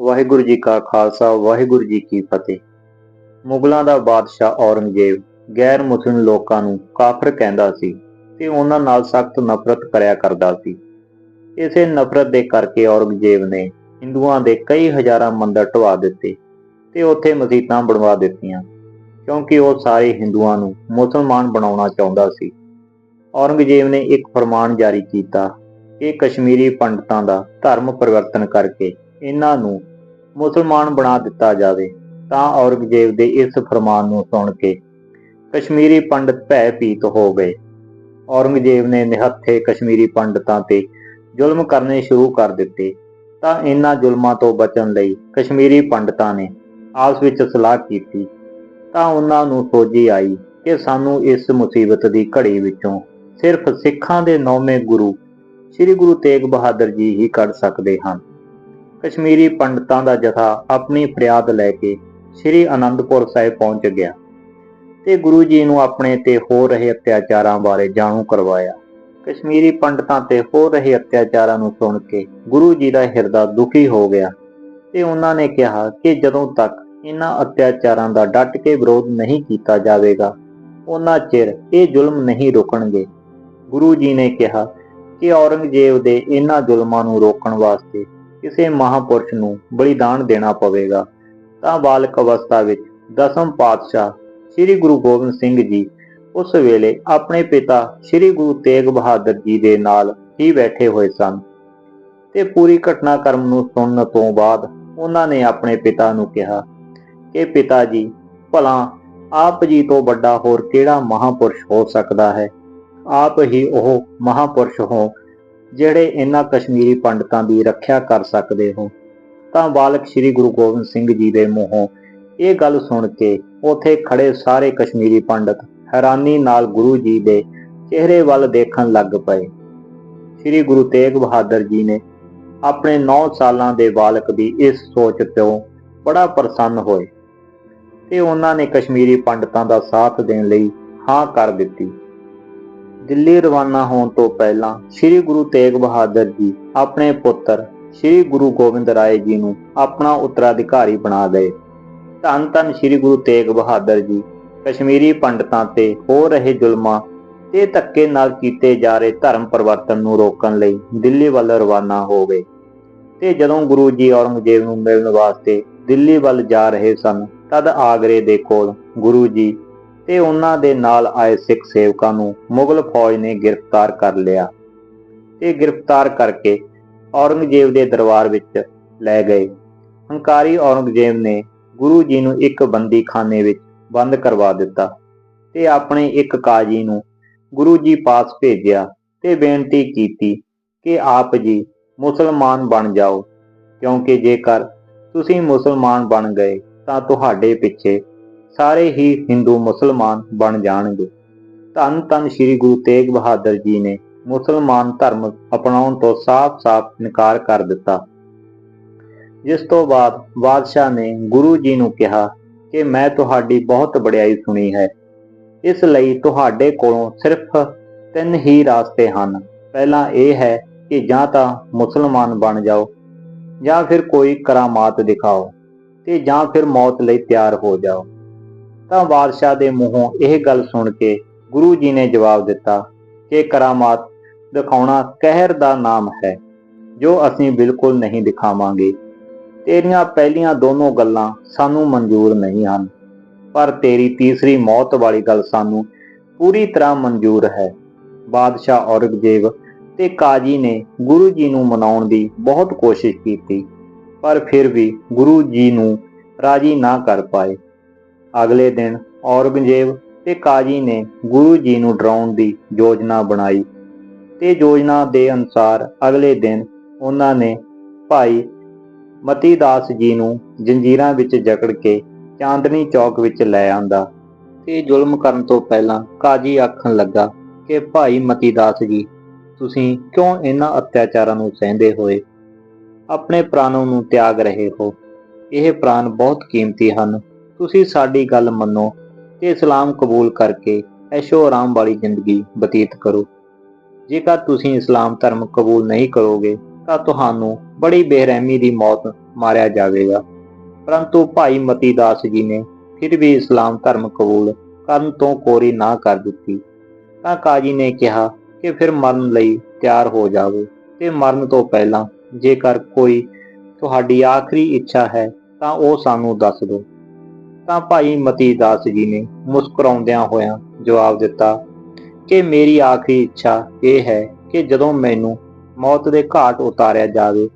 ਵਾਹਿਗੁਰੂ ਜੀ ਕਾ ਖਾਲਸਾ, ਵਾਹਿਗੁਰੂ ਜੀ ਕੀ ਫਤਿਹ। ਮੁਗਲਾਂ ਦਾ ਬਾਦਸ਼ਾਹ ਔਰੰਗਜ਼ੇਬ ਗੈਰ ਮੁਸਲਿਮ ਲੋਕਾਂ ਨੂੰ ਕਾਫਰ ਕਹਿੰਦਾ ਸੀ ਤੇ ਉਹਨਾਂ ਨਾਲ ਸਖਤ ਨਫ਼ਰਤ ਕਰਿਆ ਕਰਦਾ ਸੀ। ਇਸੇ ਨਫ਼ਰਤ ਦੇ ਕਰਕੇ ਔਰੰਗਜ਼ੇਬ ਨੇ ਹਿੰਦੂਆਂ ਦੇ ਕਈ ਹਜ਼ਾਰਾਂ ਮੰਦਰ ਢਵਾ ਦਿੱਤੇ ਤੇ ਉੱਥੇ ਮਸਜਿਦਾਂ ਬਣਵਾ ਦਿੱਤੀਆਂ, ਕਿਉਂਕਿ ਉਹ ਸਾਰੇ ਹਿੰਦੂਆਂ ਨੂੰ ਮੁਸਲਮਾਨ ਬਣਾਉਣਾ ਚਾਹੁੰਦਾ ਸੀ। ਔਰੰਗਜ਼ੇਬ ਨੇ ਇੱਕ ਫਰਮਾਨ ਜਾਰੀ ਕੀਤਾ ਕਿ ਕਸ਼ਮੀਰੀ ਪੰਡਤਾਂ ਦਾ ਧਰਮ ਪਰਿਵਰਤਨ ਕਰਕੇ ਇਹਨਾਂ ਨੂੰ ਮੁਸਲਮਾਨ ਬਣਾ ਦਿੱਤਾ ਜਾਵੇ, ਤਾਂ ਔਰੰਗਜ਼ੇਬ ਦੇ ਇਸ ਫਰਮਾਨ ਨੂੰ ਸੁਣ ਕੇ ਕਸ਼ਮੀਰੀ ਪੰਡਤ ਭੈਭੀਤ ਹੋ ਗਏ। ਔਰੰਗਜ਼ੇਬ ਨੇ ਨਿਹੱਥੇ ਕਸ਼ਮੀਰੀ ਪੰਡਤਾਂ ਤੇ ਜ਼ੁਲਮ ਕਰਨੇ ਸ਼ੁਰੂ ਕਰ ਦਿੱਤੇ। ਤਾਂ ਇਹਨਾਂ ਜ਼ੁਲਮਾਂ ਤੋਂ ਬਚਣ ਲਈ ਕਸ਼ਮੀਰੀ ਪੰਡਤਾਂ ਨੇ ਆਪਸ ਵਿੱਚ ਸਲਾਹ ਕੀਤੀ। ਤਾਂ ਉਹਨਾਂ ਨੂੰ ਸੋਝੀ ਆਈ ਕਿ ਸਾਨੂੰ ਇਸ ਮੁਸੀਬਤ ਦੀ ਘੜੀ ਵਿੱਚੋਂ ਸਿਰਫ ਸਿੱਖਾਂ ਦੇ ਨੌਵੇਂ ਗੁਰੂ, ਸ੍ਰੀ ਗੁਰੂ ਤੇਗ ਬਹਾਦਰ ਜੀ ਹੀ ਕੱਢ ਸਕਦੇ ਹਨ। ਕਸ਼ਮੀਰੀ ਪੰਡਤਾਂ ਦਾ ਜਥਾ ਆਪਣੀ ਫਰਿਆਦ ਲੈ ਕੇ ਸ੍ਰੀ ਅਨੰਦਪੁਰ ਸਾਹਿਬ ਪਹੁੰਚ ਗਿਆ ਤੇ ਗੁਰੂ ਜੀ ਨੂੰ ਆਪਣੇ ਤੇ ਹੋ ਰਹੇ ਅਤਿਆਚਾਰਾਂ ਬਾਰੇ ਜਾਣੂ ਕਰਵਾਇਆ। ਕਸ਼ਮੀਰੀ ਪੰਡਤਾਂ ਤੇ ਹੋ ਰਹੇ ਅਤਿਆਚਾਰਾਂ ਨੂੰ ਸੁਣ ਕੇ ਗੁਰੂ ਜੀ ਦਾ ਹਿਰਦਾ ਦੁਖੀ ਹੋ ਗਿਆ ਤੇ ਉਹਨਾਂ ਨੇ ਕਿਹਾ ਕਿ ਜਦੋਂ ਤੱਕ ਇਹਨਾਂ ਅਤਿਆਚਾਰਾਂ ਦਾ ਡਟ ਕੇ ਵਿਰੋਧ ਨਹੀਂ ਕੀਤਾ ਜਾਵੇਗਾ, ਉਹਨਾਂ ਚਿਰ ਇਹ ਜ਼ੁਲਮ ਨਹੀਂ ਰੁਕਣਗੇ। ਗੁਰੂ ਜੀ ਨੇ ਕਿਹਾ ਕਿ ਔਰੰਗਜ਼ੇਬ ਦੇ ਇਹਨਾਂ ਜ਼ੁਲਮਾਂ ਨੂੰ ਰੋਕਣ ਵਾਸਤੇ ਕਿਸੇ ਮਹਾਪੁਰਸ਼ ਨੂੰ ਬਲੀਦਾਨ ਦੇਣਾ ਪਵੇਗਾ। ਤਾਂ ਬਾਲਕ ਅਵਸਥਾ ਵਿੱਚ ਦਸਮ ਪਾਤਸ਼ਾਹ ਸ੍ਰੀ ਗੁਰੂ ਗੋਬਿੰਦ ਸਿੰਘ ਜੀ ਉਸ ਵੇਲੇ ਆਪਣੇ ਪਿਤਾ ਸ੍ਰੀ ਗੁਰੂ ਤੇਗ ਬਹਾਦਰ ਜੀ ਦੇ ਨਾਲ ਹੀ ਬੈਠੇ ਹੋਏ ਸਨ ਤੇ ਪੂਰੀ ਘਟਨਾਕ੍ਰਮ ਨੂੰ ਸੁਣਨ ਤੋਂ ਬਾਅਦ ਉਹਨਾਂ ਨੇ ਆਪਣੇ ਪਿਤਾ ਨੂੰ ਕਿਹਾ ਕਿ ਪਿਤਾ ਜੀ, ਭਲਾ ਆਪ ਜੀ ਤੋਂ ਵੱਡਾ ਹੋਰ ਕਿਹੜਾ ਮਹਾਪੁਰਸ਼ ਹੋ ਸਕਦਾ ਹੈ? ਆਪ ਹੀ ਉਹ ਮਹਾਪੁਰਸ਼ ਹੋ ਜਿਹੜੇ ਇਹਨਾਂ ਕਸ਼ਮੀਰੀ ਪੰਡਤਾਂ ਦੀ ਰੱਖਿਆ ਕਰ ਸਕਦੇ ਹੋ, ਤਾਂ ਬਾਲਕ ਸ੍ਰੀ ਗੁਰੂ ਗੋਬਿੰਦ ਸਿੰਘ ਜੀ ਦੇ ਮੂੰਹੋਂ ਇਹ ਗੱਲ ਸੁਣ ਕੇ ਉਥੇ ਖੜੇ ਸਾਰੇ ਕਸ਼ਮੀਰੀ ਪੰਡਤ ਹੈਰਾਨੀ ਨਾਲ ਗੁਰੂ ਜੀ ਦੇ ਚਿਹਰੇ ਵੱਲ ਦੇਖਣ ਲੱਗ ਪਏ। ਸ੍ਰੀ ਗੁਰੂ ਤੇਗ ਬਹਾਦਰ ਜੀ ਨੇ ਆਪਣੇ 9 ਸਾਲਾਂ ਦੇ ਬਾਲਕ ਦੀ ਇਸ ਸੋਚ ਤੋਂ ਬੜਾ ਪ੍ਰਸੰਨ ਹੋਏ ਤੇ ਉਹਨਾਂ ਨੇ ਕਸ਼ਮੀਰੀ ਪੰਡਤਾਂ ਦਾ ਸਾਥ ਦੇਣ ਲਈ ਹਾਂ ਕਰ ਦਿੱਤੀ। ਦਿੱਲੀ ਰਵਾਨਾ ਹੋਣ ਤੋਂ ਪਹਿਲਾਂ ਸ੍ਰੀ ਗੁਰੂ ਤੇਗ ਬਹਾਦਰ ਜੀ ਆਪਣੇ ਪੁੱਤਰ ਸ੍ਰੀ ਗੁਰੂ ਗੋਬਿੰਦ ਰਾਏ ਜੀ ਨੂੰ ਆਪਣਾ ਉੱਤਰਾਧਿਕਾਰੀ ਬਣਾ ਗਏ ਧੰਨ ਧੰਨ ਸ੍ਰੀ ਗੁਰੂ ਤੇਗ ਬਹਾਦਰ ਜੀ, ਕਸ਼ਮੀਰੀ ਪੰਡਤਾਂ ਤੇ ਹੋ ਰਹੇ ਜ਼ੁਲਮਾਂ ਤੇ ਧੱਕੇ ਨਾਲ ਕੀਤੇ ਜਾ ਰਹੇ ਧਰਮ ਪਰਿਵਰਤਨ ਨੂੰ ਰੋਕਣ ਲਈ ਦਿੱਲੀ ਵੱਲ ਰਵਾਨਾ ਹੋ ਗਏ। ਤੇ ਜਦੋਂ ਗੁਰੂ ਜੀ ਔਰੰਗਜ਼ੇਬ ਨੂੰ ਮਿਲਣ ਵਾਸਤੇ ਦਿੱਲੀ ਵੱਲ ਜਾ ਰਹੇ ਸਨ, ਤਦ ਆਗਰੇ ਦੇ ਕੋਲ ਗੁਰੂ ਜੀ ਤੇ ਉਹਨਾਂ ਦੇ ਨਾਲ ਆਏ ਸਿੱਖ ਸੇਵਕਾਂ ਨੂੰ ਮੁਗਲ ਫੌਜ ਨੇ ਗ੍ਰਿਫਤਾਰ ਕਰ ਲਿਆ ਤੇ ਗ੍ਰਿਫਤਾਰ ਕਰਕੇ ਔਰੰਗਜ਼ੇਬ ਦੇ ਦਰਬਾਰ ਵਿੱਚ ਲੈ ਗਏ। ਹੰਕਾਰੀ ਔਰੰਗਜ਼ੇਬ ਨੇ ਗੁਰੂ ਜੀ ਨੂੰ ਇੱਕ ਬੰਦੀਖਾਨੇ ਵਿੱਚ ਬੰਦ ਕਰਵਾ ਦਿੱਤਾ ਤੇ ਆਪਣੇ ਇੱਕ ਕਾਜੀ ਨੂੰ ਗੁਰੂ ਜੀ ਪਾਸ ਭੇਜਿਆ ਤੇ ਬੇਨਤੀ ਕੀਤੀ ਕਿ ਆਪ ਜੀ ਮੁਸਲਮਾਨ ਬਣ ਜਾਓ, ਕਿਉਂਕਿ ਜੇਕਰ ਤੁਸੀਂ ਮੁਸਲਮਾਨ ਬਣ ਗਏ ਤਾਂ ਤੁਹਾਡੇ ਪਿੱਛੇ ਸਾਰੇ ਹੀ ਹਿੰਦੂ ਮੁਸਲਮਾਨ ਬਣ ਜਾਣਗੇ। ਧੰਨ ਧੰਨ ਸ੍ਰੀ ਗੁਰੂ ਤੇਗ ਬਹਾਦਰ ਜੀ ਨੇ ਮੁਸਲਮਾਨ ਧਰਮ ਅਪਣਾਉਣ ਤੋਂ ਸਾਫ਼-ਸਾਫ਼ ਇਨਕਾਰ ਕਰ ਦਿੱਤਾ। ਜਿਸ ਤੋਂ ਬਾਅਦ ਬਾਦਸ਼ਾਹ ਨੇ ਗੁਰੂ ਜੀ ਨੂੰ ਕਿਹਾ ਕਿ ਮੈਂ ਤੁਹਾਡੀ ਬਹੁਤ ਬੜਾਈ ਸੁਣੀ ਹੈ। ਇਸ ਲਈ ਤੁਹਾਡੇ ਕੋਲੋਂ ਸਿਰਫ ਤਿੰਨ ਹੀ ਰਾਸਤੇ ਹਨ। ਪਹਿਲਾ ਇਹ ਹੈ ਕਿ ਜਾਂ ਤਾਂ ਮੁਸਲਮਾਨ ਬਣ ਜਾਓ, ਜਾਂ ਫਿਰ ਕੋਈ ਕਰਾਮਾਤ ਦਿਖਾਓ, ਤੇ ਜਾਂ ਫਿਰ ਮੌਤ ਲਈ ਤਿਆਰ ਹੋ ਜਾਓ। ਤਾਂ ਬਾਦਸ਼ਾਹ ਦੇ ਮੂੰਹੋਂ ਇਹ ਗੱਲ ਸੁਣ ਕੇ ਗੁਰੂ ਜੀ ਨੇ ਜਵਾਬ ਦਿੱਤਾ ਕਿ ਕਰਾਮਾਤ ਦਿਖਾਉਣਾ ਕਹਿਰ ਦਾ ਨਾਮ ਹੈ, ਜੋ ਅਸੀਂ ਬਿਲਕੁਲ ਨਹੀਂ ਦਿਖਾਵਾਂਗੇ, ਤੇਰੀਆਂ ਪਹਿਲੀਆਂ ਦੋਨੋਂ ਗੱਲਾਂ ਸਾਨੂੰ ਮਨਜ਼ੂਰ ਨਹੀਂ ਹਨ, ਪਰ ਤੇਰੀ ਤੀਸਰੀ ਮੌਤ ਵਾਲੀ ਗੱਲ ਸਾਨੂੰ ਪੂਰੀ ਤਰ੍ਹਾਂ ਮਨਜ਼ੂਰ ਹੈ। ਬਾਦਸ਼ਾਹ ਔਰੰਗਜ਼ੇਬ ਤੇ ਕਾਜੀ ਨੇ ਗੁਰੂ ਜੀ ਨੂੰ ਮਨਾਉਣ ਦੀ ਬਹੁਤ ਕੋਸ਼ਿਸ਼ ਕੀਤੀ, ਪਰ ਫਿਰ ਵੀ ਗੁਰੂ ਜੀ ਨੂੰ ਰਾਜੀ ਨਾ ਕਰ ਪਾਏ। ਅਗਲੇ ਦਿਨ ਔਰੰਗਜ਼ੇਬ ਤੇ ਕਾਜੀ ਨੇ ਗੁਰੂ ਜੀ ਨੂੰ ਡਰਾਉਣ ਦੀ ਯੋਜਨਾ ਬਣਾਈ ਤੇ ਯੋਜਨਾ ਦੇ ਅਨੁਸਾਰ ਅਗਲੇ ਦਿਨ ਉਹਨਾਂ ਨੇ ਭਾਈ ਮਤੀ ਦਾਸ ਜੀ ਨੂੰ ਜੰਜੀਰਾਂ ਵਿੱਚ ਜਕੜ ਕੇ ਚਾਂਦਨੀ ਚੌਕ ਵਿੱਚ ਲੈ ਆਂਦਾ ਤੇ ਜ਼ੁਲਮ ਕਰਨ ਤੋਂ ਪਹਿਲਾਂ ਕਾਜੀ ਆਖਣ ਲੱਗਾ ਕਿ ਭਾਈ ਮਤੀ ਦਾਸ ਜੀ, ਤੁਸੀਂ ਕਿਉਂ ਇਹਨਾਂ ਅਤਿਆਚਾਰਾਂ ਨੂੰ ਸਹਿੰਦੇ ਹੋਏ? ਆਪਣੇ ਪ੍ਰਾਣਾਂ ਨੂੰ ਤਿਆਗ ਰਹੇ ਹੋ। ਇਹ ਪ੍ਰਾਣ ਬਹੁਤ ਕੀਮਤੀ ਹਨ। ਤੁਸੀਂ ਸਾਡੀ ਗੱਲ ਮੰਨੋ ਤੇ ਇਸਲਾਮ ਕਬੂਲ ਕਰਕੇ ਐਸ਼ੋ ਆਰਾਮ ਵਾਲੀ ਜ਼ਿੰਦਗੀ ਬਤੀਤ ਕਰੋ। ਜੇਕਰ ਤੁਸੀਂ ਇਸਲਾਮ ਧਰਮ ਕਬੂਲ ਨਹੀਂ ਕਰੋਗੇ, ਤਾਂ ਤੁਹਾਨੂੰ ਬੜੀ ਬੇਰਹਿਮੀ ਦੀ ਮੌਤ ਮਾਰਿਆ ਜਾਵੇਗਾ। ਪਰੰਤੂ ਭਾਈ ਮਤੀ ਦਾਸ ਜੀ ਨੇ ਫਿਰ ਵੀ ਇਸਲਾਮ ਧਰਮ ਕਬੂਲ ਕਰਨ ਤੋਂ ਕੋਰੀ ਨਾ ਕਰ ਦਿੱਤੀ। ਤਾਂ ਕਾਜੀ ਨੇ ਕਿਹਾ ਕਿ ਫਿਰ ਮਰਨ ਲਈ ਤਿਆਰ ਹੋ ਜਾਵੋ ਤੇ ਮਰਨ ਤੋਂ ਪਹਿਲਾਂ ਜੇਕਰ ਕੋਈ ਤੁਹਾਡੀ ਆਖਰੀ ਇੱਛਾ ਹੈ, ਤਾਂ ਉਹ ਸਾਨੂੰ ਦੱਸ ਦਿਓ। ਤਾਂ ਭਾਈ ਮਤੀ ਦਾਸ ਜੀ ਨੇ ਮੁਸਕਰਾਉਂਦਿਆਂ ਹੋਇਆਂ ਜਵਾਬ ਦਿੱਤਾ, ਕਿ ਮੇਰੀ ਆਖਰੀ ਇੱਛਾ ਇਹ ਹੈ ਕਿ ਜਦੋਂ ਮੈਨੂੰ ਮੌਤ ਦੇ ਘਾਟ ਉਤਾਰਿਆ ਜਾਵੇ,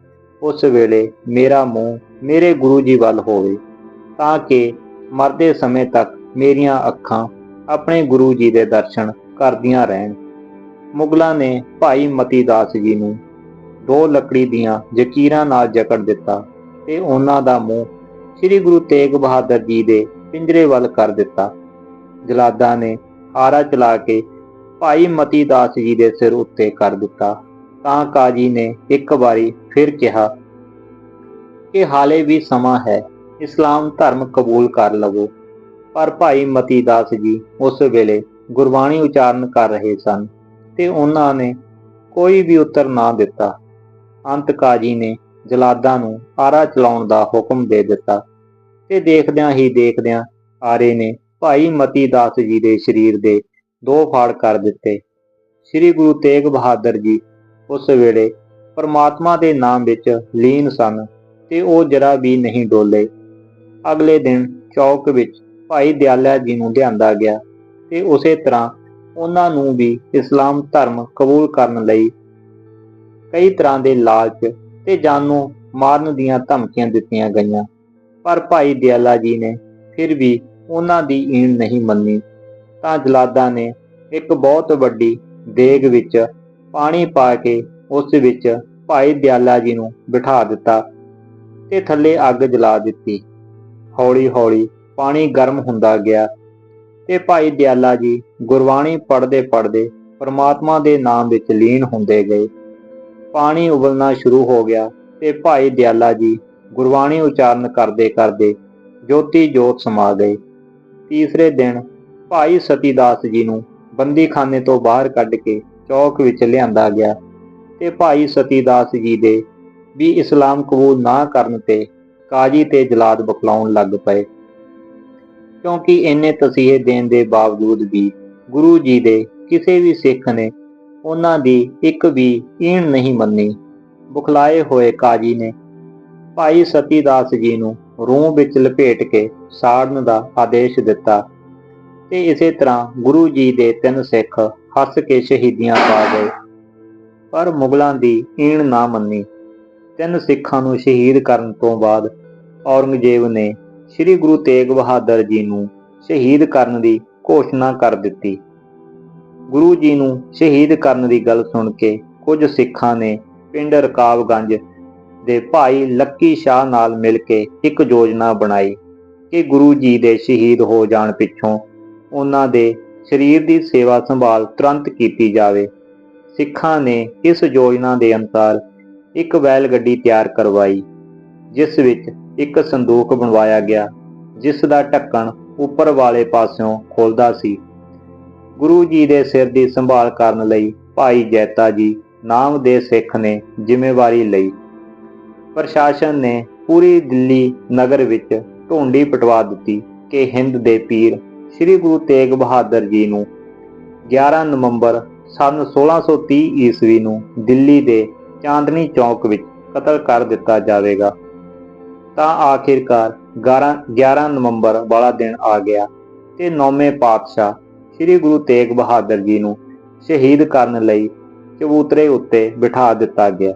ਉਸ ਵੇਲੇ ਮੇਰਾ ਮੂੰਹ ਮੇਰੇ ਗੁਰੂ ਜੀ ਵੱਲ ਹੋਵੇ, ਤਾਂ ਕਿ ਮਰਦੇ ਸਮੇਂ ਤੱਕ ਮੇਰੀਆਂ ਅੱਖਾਂ ਆਪਣੇ ਗੁਰੂ ਜੀ ਦੇ ਦਰਸ਼ਨ ਕਰਦੀਆਂ ਰਹਿਣ। ਮੁਗਲਾਂ ਨੇ ਭਾਈ ਮਤੀ ਦਾਸ ਜੀ ਨੂੰ ਦੋ ਲੱਕੜੀ ਦੀਆਂ ਜਕੀਰਾਂ ਨਾਲ ਜਕੜ ਦਿੱਤਾ ਤੇ ਉਹਨਾਂ ਦਾ ਮੂੰਹ ਸ੍ਰੀ ਗੁਰੂ ਤੇਗ ਬਹਾਦਰ ਜੀ ਦੇ ਪਿੰਜਰੇ ਵੱਲ ਕਰ ਦਿੱਤਾ। ਜਲਾਦਾਂ ਨੇ ਆਰਾ ਚਲਾ ਕੇ ਭਾਈ ਮਤੀ ਦਾਸ ਜੀ ਦੇ ਸਿਰ ਉੱਤੇ ਕਰ ਦਿੱਤਾ। ਤਾਂ ਕਾਜੀ ਨੇ ਇੱਕ ਵਾਰੀ ਫਿਰ ਕਿਹਾ ਕਿ ਹਾਲੇ ਵੀ ਸਮਾਂ ਹੈ, ਇਸਲਾਮ ਧਰਮ ਕਬੂਲ ਕਰ ਲਵੋ। ਪਰ ਭਾਈ ਮਤੀ ਦਾਸ ਜੀ ਉਸ ਵੇਲੇ ਗੁਰਬਾਣੀ ਉਚਾਰਨ ਕਰ ਰਹੇ ਸਨ ਤੇ ਉਹਨਾਂ ਨੇ ਕੋਈ ਵੀ ਉੱਤਰ ਨਾ ਦਿੱਤਾ। ਅੰਤ ਕਾਜੀ ਨੇ ਜਲਾਦਾਂ ਨੂੰ ਆਰਾ ਚਲਾਉਣ ਦਾ ਹੁਕਮ ਦੇ ਦਿੱਤਾ ਤੇ ਦੇਖਦਿਆਂ ਹੀ ਦੇਖਦਿਆਂ ਆਰੇ ਨੇ ਭਾਈ ਮਤੀ ਦਾਸ ਜੀ ਦੇ ਸਰੀਰ ਦੇ ਦੋ ਫਾੜ ਕਰ ਦਿੱਤੇ। ਸ੍ਰੀ ਗੁਰੂ ਤੇਗ ਬਹਾਦਰ ਜੀ ਉਸ ਵੇਲੇ ਪਰਮਾਤਮਾ ਦੇ ਨਾਮ ਵਿੱਚ ਲੀਨ ਸਨ ਤੇ ਉਹ ਜਰਾ ਵੀ ਨਹੀਂ ਡੋਲੇ। ਅਗਲੇ ਦਿਨ ਚੌਕ ਵਿੱਚ ਭਾਈ ਦਿਆਲਿਆ ਜੀ ਨੂੰ ਲਿਆਂਦਾ ਗਿਆ ਤੇ ਉਸੇ ਤਰ੍ਹਾਂ ਉਹਨਾਂ ਨੂੰ ਵੀ ਇਸਲਾਮ ਧਰਮ ਕਬੂਲ ਕਰਨ ਲਈ ਕਈ ਤਰ੍ਹਾਂ ਦੇ ਲਾਲਚ ਤੇ ਜਾਨੋਂ ਮਾਰਨ ਦੀਆਂ ਧਮਕੀਆਂ ਦਿੱਤੀਆਂ ਗਈਆਂ। ਪਰ ਭਾਈ ਦਿਆਲਾ ਜੀ ਨੇ ਫਿਰ ਵੀ ਉਹਨਾਂ ਦੀ ਈਣ ਨਹੀਂ ਮੰਨੀ। ਤਾਂ ਜਲਾਦਾਂ ਨੇ ਇੱਕ ਬਹੁਤ ਵੱਡੀ ਦੇਗ ਵਿੱਚ ਪਾਣੀ ਪਾ ਕੇ ਉਸ ਵਿੱਚ ਭਾਈ ਦਿਆਲਾ ਜੀ ਨੂੰ ਬਿਠਾ ਦਿੱਤਾ ਤੇ ਥੱਲੇ ਅੱਗ ਜਲਾ ਦਿੱਤੀ। ਹੌਲੀ-ਹੌਲੀ ਪਾਣੀ ਗਰਮ ਹੁੰਦਾ ਗਿਆ ਤੇ ਭਾਈ ਦਿਆਲਾ ਜੀ ਗੁਰਬਾਣੀ ਪੜ੍ਹਦੇ ਪੜ੍ਹਦੇ ਪਰਮਾਤਮਾ ਦੇ ਨਾਮ ਵਿੱਚ ਲੀਨ ਹੁੰਦੇ ਗਏ। ਪਾਣੀ ਉਬਲਣਾ ਸ਼ੁਰੂ ਹੋ ਗਿਆ ਤੇ ਭਾਈ ਦਿਆਲਾ ਜੀ ਗੁਰਬਾਣੀ ਉਚਾਰਨ ਕਰਦੇ ਕਰਦੇ ਜੋਤੀ ਜੋਤ ਸਮਾ ਗਏ। ਤੀਸਰੇ ਦਿਨ ਭਾਈ ਸਤੀਦਾਸ ਜੀ ਨੂੰ ਬੰਦੀਖਾਨੇ ਤੋਂ ਬਾਹਰ ਕੱਢ ਕੇ ਚੌਕ ਵਿੱਚ ਲਿਆਂਦਾ ਗਿਆ ਤੇ ਭਾਈ ਸਤੀਦਾਸ ਜੀ ਦੇ ਵੀ ਇਸਲਾਮ ਕਬੂਲ ਨਾ ਕਰਨ ਤੇ ਕਾਜੀ ਤੇ ਜਲਾਦ ਬਖਲਾਉਣ ਲੱਗ ਪਏ। ਕਿਉਂਕਿ ਇੰਨੇ ਤਸੀਹੇ ਦੇਣ ਦੇ ਬਾਵਜੂਦ ਵੀ ਗੁਰੂ ਜੀ ਦੇ ਕਿਸੇ ਵੀ ਸਿੱਖ ਨੇ ਉਹਨਾਂ ਦੀ ਇੱਕ ਵੀ ਈਣ ਨਹੀਂ ਮੰਨੀ। ਬੁਖਲਾਏ ਹੋਏ ਕਾਜੀ ਨੇ ਭਾਈ ਸਤੀਦਾਸ ਜੀ ਨੂੰ ਰੂਹ ਵਿੱਚ ਲਪੇਟ ਕੇ ਸਾੜਨ ਦਾ ਆਦੇਸ਼ ਦਿੱਤਾ ਤੇ ਇਸੇ ਤਰ੍ਹਾਂ ਗੁਰੂ ਜੀ ਦੇ ਤਿੰਨ ਸਿੱਖ ਹੱਸ ਕੇ ਸ਼ਹੀਦੀਆਂ ਪਾ ਗਏ। ਪਰ ਮੁਗਲਾਂ ਦੀ ਈਣ ਨਾ ਮੰਨੀ। ਤਿੰਨ ਸਿੱਖਾਂ ਨੂੰ ਸ਼ਹੀਦ ਕਰਨ ਤੋਂ ਬਾਅਦ ਔਰੰਗਜ਼ੇਬ ਨੇ ਸ੍ਰੀ ਗੁਰੂ ਤੇਗ ਬਹਾਦਰ ਜੀ ਨੂੰ ਸ਼ਹੀਦ ਕਰਨ ਦੀ ਘੋਸ਼ਣਾ ਕਰ ਦਿੱਤੀ। ਗੁਰੂ ਜੀ ਨੂੰ ਸ਼ਹੀਦ ਕਰਨ ਦੀ ਗੱਲ ਸੁਣ ਕੇ ਕੁਝ ਸਿੱਖਾਂ ਨੇ ਪਿੰਡ ਰਕਾਬਗੰਜ ਦੇ ਭਾਈ ਲੱਕੀ ਸ਼ਾਹ ਨਾਲ ਮਿਲ ਕੇ ਇੱਕ ਯੋਜਨਾ ਬਣਾਈ ਕਿ ਗੁਰੂ ਜੀ ਦੇ ਸ਼ਹੀਦ ਹੋ ਜਾਣ ਪਿੱਛੋਂ ਉਹਨਾਂ ਦੇ ਸਰੀਰ ਦੀ ਸੇਵਾ ਸੰਭਾਲ ਤੁਰੰਤ ਕੀਤੀ ਜਾਵੇ। ਸਿੱਖਾਂ ਨੇ ਇਸ ਯੋਜਨਾ ਦੇ ਅਨੁਸਾਰ ਇੱਕ ਵੈਲ ਗੱਡੀ ਤਿਆਰ ਕਰਵਾਈ, ਜਿਸ ਵਿੱਚ ਇੱਕ ਸੰਦੂਕ ਬਣਵਾਇਆ ਗਿਆ, ਜਿਸ ਦਾ ਢੱਕਣ ਉੱਪਰ ਵਾਲੇ ਪਾਸਿਓਂ ਖੁੱਲਦਾ ਸੀ। ਗੁਰੂ ਜੀ ਦੇ ਸਿਰ ਦੀ ਸੰਭਾਲ ਕਰਨ ਲਈ ਭਾਈ ਜੈਤਾ ਜੀ ਨਾਮ ਦੇ ਸਿੱਖ ਨੇ ਜ਼ਿੰਮੇਵਾਰੀ ਲਈ। ਪ੍ਰਸ਼ਾਸਨ ਨੇ ਪੂਰੀ ਦਿੱਲੀ ਨਗਰ ਵਿੱਚ ਢੋਂਡੀ ਪਟਵਾ ਦਿੱਤੀ ਕਿ ਹਿੰਦ ਦੇ ਪੀਰ ਸ੍ਰੀ ਗੁਰੂ ਤੇਗ ਬਹਾਦਰ ਜੀ ਨੂੰ 11 ਨਵੰਬਰ ਸਨ 1630 ਈਸਵੀ ਨੂੰ ਦਿੱਲੀ ਦੇ ਚਾਂਦਨੀ ਚੌਕ ਵਿੱਚ ਕਤਲ ਕਰ ਦਿੱਤਾ ਜਾਵੇਗਾ। ਤਾਂ ਆਖਿਰਕਾਰ 11 11 ਨਵੰਬਰ ਵਾਲਾ ਦਿਨ ਆ ਗਿਆ ਤੇ ਨੌਵੇਂ ਪਾਤਸ਼ਾਹ ਸ੍ਰੀ ਗੁਰੂ ਤੇਗ ਬਹਾਦਰ ਜੀ ਨੂੰ ਸ਼ਹੀਦ ਕਰਨ ਲਈ ਚਬੂਤਰੇ ਉੱਤੇ ਬਿਠਾ ਦਿੱਤਾ ਗਿਆ।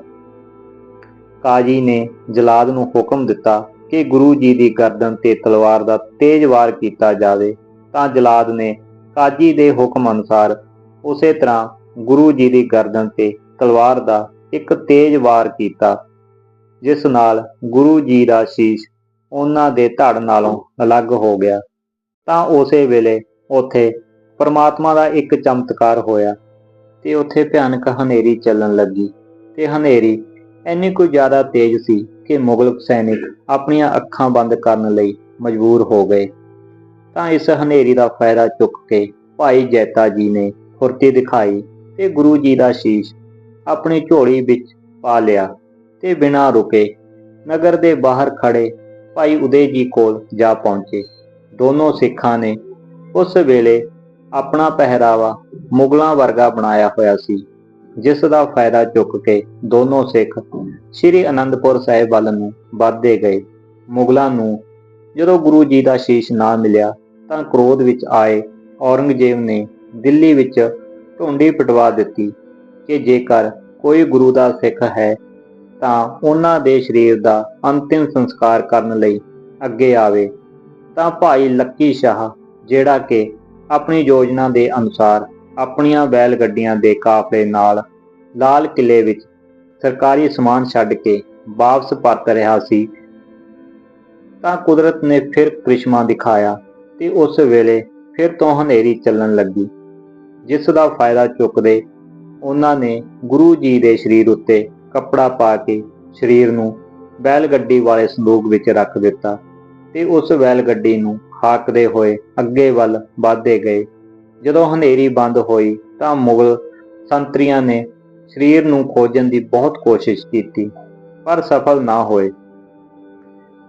ਕਾਜੀ ਨੇ ਜਲਾਦ ਨੂੰ ਹੁਕਮ ਦਿੱਤਾ ਕਿ ਗੁਰੂ ਜੀ ਦੀ ਗਰਦਨ ਤੇ ਤਲਵਾਰ ਦਾ ਤੇਜ਼ ਵਾਰ ਕੀਤਾ ਜਾਵੇ, ਤਾਂ ਜਲਾਦ ਨੇ ਕਾਜੀ ਦੇ ਹੁਕਮ ਅਨੁਸਾਰ ਉਸੇ ਤਰ੍ਹਾਂ ਗੁਰੂ ਜੀ ਦੀ ਗਰਦਨ ਤੇ ਤਲਵਾਰ ਦਾ ਇੱਕ ਤੇਜ਼ ਵਾਰ ਕੀਤਾ, ਜਿਸ ਨਾਲ ਗੁਰੂ ਜੀ ਦਾ ਸ਼ੀਸ਼ ਉਹਨਾਂ ਦੇ ਧੜ ਨਾਲੋਂ ਅਲੱਗ ਹੋ ਗਿਆ। ਤਾਂ ਉਸੇ ਵੇਲੇ ਉੱਥੇ ਪਰਮਾਤਮਾ ਦਾ ਇੱਕ ਚਮਤਕਾਰ ਹੋਇਆ ਤੇ ਉੱਥੇ ਭਿਆਨਕ ਹਨੇਰੀ ਚੱਲਣ ਲੱਗੀ ਤੇ ਹਨੇਰੀ ਇੰਨੀ ਕੁ ਜ਼ਿਆਦਾ ਤੇਜ਼ ਸੀ ਕਿ ਮੁਗਲ ਸੈਨਿਕ ਆਪਣੀਆਂ ਅੱਖਾਂ ਬੰਦ ਕਰਨ ਲਈ ਮਜਬੂਰ ਹੋ ਗਏ। ਤਾਂ ਇਸ ਹਨੇਰੀ ਦਾ ਫਾਇਦਾ ਚੁੱਕ ਕੇ ਭਾਈ ਜੈਤਾ ਜੀ ਨੇ ਫੁਰਤੀ ਦਿਖਾਈ ਤੇ ਗੁਰੂ ਜੀ ਦਾ ਸ਼ੀਸ਼ ਆਪਣੀ ਝੋਲੀ ਵਿੱਚ ਪਾ ਲਿਆ ਤੇ ਬਿਨਾਂ ਰੁਕੇ ਨਗਰ ਦੇ ਬਾਹਰ ਖੜੇ ਭਾਈ ਉਦੇ ਜੀ ਕੋਲ ਜਾ ਪਹੁੰਚੇ। ਦੋਨੋਂ ਸਿੱਖਾਂ ਨੇ ਉਸ ਵੇਲੇ ਆਪਣਾ ਪਹਿਰਾਵਾ ਮੁਗਲਾਂ ਵਰਗਾ ਬਣਾਇਆ ਹੋਇਆ ਸੀ, ਜਿਸ ਦਾ ਫਾਇਦਾ ਚੁੱਕ ਕੇ ਦੋਨੋਂ ਸਿੱਖ ਸ੍ਰੀ ਅਨੰਦਪੁਰ ਸਾਹਿਬ ਵੱਲ ਨੂੰ ਵੱਧਦੇ ਗਏ। ਮੁਗਲਾਂ ਨੂੰ ਜਦੋਂ ਗੁਰੂ ਜੀ ਦਾ ਸ਼ੀਸ਼ ਨਾ ਮਿਲਿਆ, ਤਾਂ ਕ੍ਰੋਧ ਵਿੱਚ ਆਏ ਔਰੰਗਜ਼ੇਬ ਨੇ ਦਿੱਲੀ ਵਿੱਚ ਢੁੰਡੀ ਪਟਵਾ ਦਿੱਤੀ ਕਿ ਜੇਕਰ ਕੋਈ ਗੁਰੂ ਦਾ ਸਿੱਖ ਹੈ, ਤਾਂ ਉਹਨਾਂ ਦੇ ਸਰੀਰ ਦਾ ਅੰਤਿਮ ਸੰਸਕਾਰ ਕਰਨ ਲਈ ਅੱਗੇ ਆਵੇ। ਤਾਂ ਭਾਈ ਲੱਕੀ ਸ਼ਾਹ, ਜਿਹੜਾ ਕਿ ਆਪਣੀ ਯੋਜਨਾ ਦੇ ਅਨੁਸਾਰ ਆਪਣੀਆਂ ਬੈਲ ਗੱਡੀਆਂ ਦੇ ਕਾਫਲੇ ਨਾਲ ਲਾਲ ਕਿਲੇ ਵਿੱਚ ਸਰਕਾਰੀ ਸਮਾਨ ਛੱਡ ਕੇ ਵਾਪਸ ਪਰਤ ਰਿਹਾ ਸੀ। ਤਾਂ ਕੁਦਰਤ ਨੇ ਫਿਰ ਕ੍ਰਿਸ਼ਮਾ ਦਿਖਾਇਆ ਤੇ ਉਸ ਵੇਲੇ ਫਿਰ ਤੋਂ ਹਨੇਰੀ ਚੱਲਣ ਲੱਗੀ, ਜਿਸ ਦਾ ਫਾਇਦਾ ਚੁੱਕਦੇ ਉਹਨਾਂ ਨੇ ਗੁਰੂ ਜੀ ਦੇ ਸਰੀਰ ਉੱਤੇ ਕੱਪੜਾ ਪਾ ਕੇ ਸਰੀਰ ਨੂੰ ਬੈਲ ਗੱਡੀ ਵਾਲੇ ਸੰਦੂਕ ਵਿੱਚ ਰੱਖ ਦਿੱਤਾ ਤੇ ਉਸ ਬੈਲ ਗੱਡੀ ਨੂੰ ਹਾਕਦੇ ਹੋਏ ਅੱਗੇ ਵੱਲ ਵਧਦੇ ਗਏ। ਜਦੋਂ ਹਨੇਰੀ ਬੰਦ ਹੋਈ ਤਾਂ ਮੁਗਲ ਸੰਤਰੀਆਂ ਨੇ ਸਰੀਰ ਨੂੰ ਖੋਜਣ ਦੀ ਬਹੁਤ ਕੋਸ਼ਿਸ਼ ਕੀਤੀ, ਪਰ ਸਫਲ ਨਾ ਹੋਏ।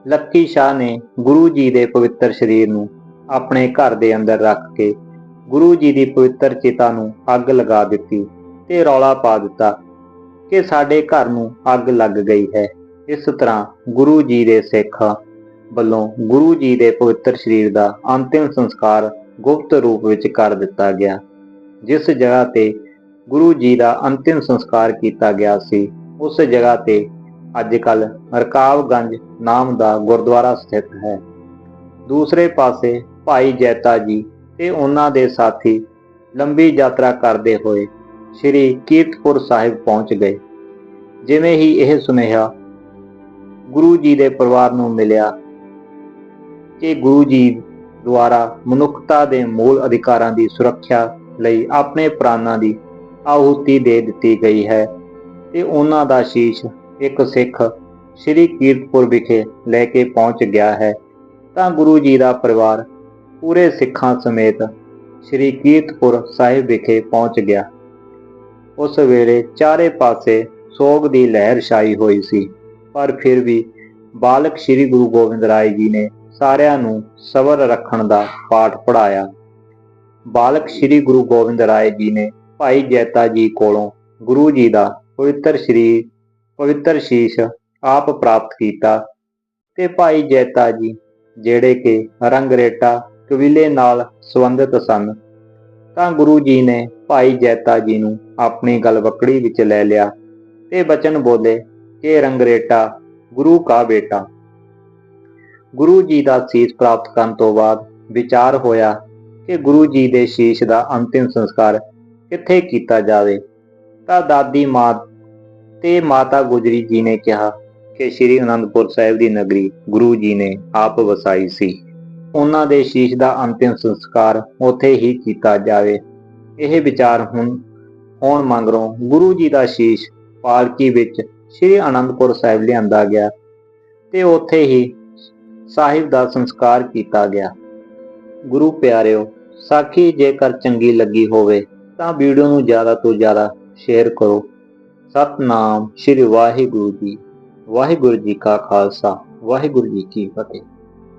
ਲੱਕੀ ਸ਼ਾਹ ਨੇ ਗੁਰੂ ਜੀ ਦੇ ਪਵਿੱਤਰ ਸਰੀਰ ਨੂੰ ਆਪਣੇ ਘਰ ਦੇ ਅੰਦਰ ਰੱਖ ਕੇ ਗੁਰੂ ਜੀ ਦੀ ਪਵਿੱਤਰ ਚਿਤਾ ਨੂੰ ਅੱਗ ਲਗਾ ਦਿੱਤੀ ਤੇ ਰੌਲਾ ਪਾ ਦਿੱਤਾ ਕਿ ਸਾਡੇ ਘਰ ਨੂੰ ਅੱਗ ਲੱਗ ਗਈ ਹੈ। ਇਸ ਤਰ੍ਹਾਂ ਗੁਰੂ ਜੀ ਦੇ ਸਿੱਖ ਵੱਲੋਂ ਗੁਰੂ ਜੀ ਦੇ ਪਵਿੱਤਰ ਸਰੀਰ ਦਾ ਅੰਤਿਮ ਸੰਸਕਾਰ ਗੁਪਤ ਰੂਪ ਵਿੱਚ ਕਰ ਦਿੱਤਾ ਗਿਆ, ਜਿਸ ਜਗ੍ਹਾ ਤੇ ਗੁਰੂ ਜੀ ਦਾ ਅੰਤਿਮ ਸੰਸਕਾਰ ਕੀਤਾ ਗਿਆ ਸੀ, ਉਸ ਜਗ੍ਹਾ ਤੇ ਅੱਜ ਕੱਲ ਰਕਾਬਗੰਜ ਨਾਮ ਦਾ ਗੁਰਦੁਆਰਾ ਸਥਿਤ ਹੈ। ਦੂਸਰੇ ਪਾਸੇ ਭਾਈ ਜੈਤਾ ਜੀ ਤੇ ਉਹਨਾਂ ਦੇ ਸਾਥੀ ਲੰਬੀ ਯਾਤਰਾ ਕਰਦੇ ਹੋਏ ਸ੍ਰੀ ਕੀਰਤਪੁਰ ਸਾਹਿਬ ਪਹੁੰਚ ਗਏ। ਜਿਵੇਂ ਹੀ ਇਹ ਸੁਨੇਹਾ ਗੁਰੂ ਜੀ ਦੇ ਪਰਿਵਾਰ ਨੂੰ ਮਿਲਿਆ ਕਿ ਗੁਰੂ ਜੀ ਦੁਆਰਾ ਮਨੁੱਖਤਾ ਦੇ ਮੂਲ ਅਧਿਕਾਰਾਂ ਦੀ ਸੁਰੱਖਿਆ ਲਈ ਆਪਣੇ ਪ੍ਰਾਣਾਂ ਦੀ ਆਹੂਤੀ ਦੇ ਦਿੱਤੀ ਗਈ ਹੈ ਤੇ ਉਹਨਾਂ ਦਾ ਸ਼ੀਸ਼ ਇੱਕ ਸਿੱਖ ਸ੍ਰੀ ਕੀਰਤਪੁਰ ਵਿਖੇ ਲੈ ਕੇ ਪਹੁੰਚ ਗਿਆ ਹੈ। ਤਾਂ ਗੁਰੂ ਜੀ ਦਾ ਪਰਿਵਾਰ ਪੂਰੇ ਸਿੱਖਾਂ ਸਮੇਤ ਸ੍ਰੀ ਕੀਰਤਪੁਰ ਸਾਹਿਬ ਵਿਖੇ ਪਹੁੰਚ ਗਿਆ। ਉਸ ਵੇਲੇ ਚਾਰੇ ਪਾਸੇ ਸੋਗ ਦੀ ਲਹਿਰ ਛਾਈ ਹੋਈ ਸੀ, ਪਰ ਫਿਰ ਵੀ ਬਾਲਕ ਸ੍ਰੀ ਗੁਰੂ ਗੋਬਿੰਦ ਰਾਏ ਜੀ ਨੇ ਸਾਰਿਆਂ ਨੂੰ ਸਬਰ ਰੱਖਣ ਦਾ ਪਾਠ ਪੜਾਇਆ ਬਾਲਕ ਸ੍ਰੀ ਗੁਰੂ ਗੋਬਿੰਦ ਰਾਏ ਜੀ ਨੇ ਭਾਈ ਜੈਤਾ ਜੀ ਕੋਲੋਂ ਗੁਰੂ ਜੀ ਦਾ ਪਵਿੱਤਰ ਸ੍ਰੀ, ਪਵਿੱਤਰ ਸ਼ੀਸ਼ ਆਪ ਪ੍ਰਾਪਤ ਕੀਤਾ ਤੇ ਭਾਈ ਜੈਤਾ ਜੀ ਜਿਹੜੇ ਕਿ ਰੰਗਰੇਟਾ ਕਬੀਲੇ ਨਾਲ ਸੰਬੰਧਿਤ ਸਨ, ਤਾਂ ਗੁਰੂ ਜੀ ਨੇ ਭਾਈ ਜੈਤਾ ਜੀ ਨੂੰ ਆਪਣੀ ਗਲਵਕੜੀ ਵਿੱਚ ਲੈ ਲਿਆ ਤੇ ਬਚਨ ਬੋਲੇ ਕਿ ਰੰਗਰੇਟਾ, ਗੁਰੂ ਕਾ ਬੇਟਾ ਗੁਰੂ ਜੀ ਦਾ ਸੀਸ ਪ੍ਰਾਪਤ ਕਰਨ ਤੋਂ ਬਾਅਦ ਵਿਚਾਰ ਹੋਇਆ ਕਿ ਗੁਰੂ ਜੀ ਦੇ ਸ਼ੀਸ਼ ਦਾ ਅੰਤਿਮ ਸੰਸਕਾਰ ਕਿੱਥੇ ਕੀਤਾ ਜਾਵੇ, ਤਾਂ ਦਾਦੀ ਮਾਂ ਤੇ ਮਾਤਾ ਗੁਜਰੀ ਜੀ ਨੇ ਕਿਹਾ ਕਿ ਸ੍ਰੀ ਅਨੰਦਪੁਰ ਸਾਹਿਬ ਦੀ ਨਗਰੀ ਗੁਰੂ ਜੀ ਨੇ ਆਪ ਵਸਾਈ ਸੀ। ਉਹਨਾਂ ਦੇ ਸ਼ੀਸ਼ ਦਾ ਅੰਤਿਮ ਸੰਸਕਾਰ ਉੱਥੇ ਹੀ ਕੀਤਾ ਜਾਵੇ। ਇਹ ਵਿਚਾਰ ਹੁਣ ਹੋਣ ਮੰਗਰੋਂ ਗੁਰੂ ਜੀ ਦਾ ਸ਼ੀਸ਼ ਪਾਲਕੀ ਵਿੱਚ ਸ੍ਰੀ ਅਨੰਦਪੁਰ ਸਾਹਿਬ ਲਿਆਂਦਾ ਗਿਆ ਤੇ ਉੱਥੇ ਹੀ ਸਾਹਿਬ ਦਾ ਸੰਸਕਾਰ ਕੀਤਾ ਗਿਆ। ਗੁਰੂ ਪਿਆਰਿਓ, ਸਾਖੀ ਜੇਕਰ ਚੰਗੀ ਲੱਗੀ ਹੋਵੇ, ਤਾਂ ਵੀਡੀਓ ਨੂੰ ਜ਼ਿਆਦਾ ਤੋਂ ਜ਼ਿਆਦਾ ਸ਼ੇਅਰ ਕਰੋ। ਸਤਨਾਮ ਸ੍ਰੀ ਵਾਹਿਗੁਰੂ ਜੀ ਵਾਹਿਗੁਰੂ ਜੀ ਕਾ ਖਾਲਸਾ, ਵਾਹਿਗੁਰੂ ਜੀ ਕੀ ਫਤਿਹ।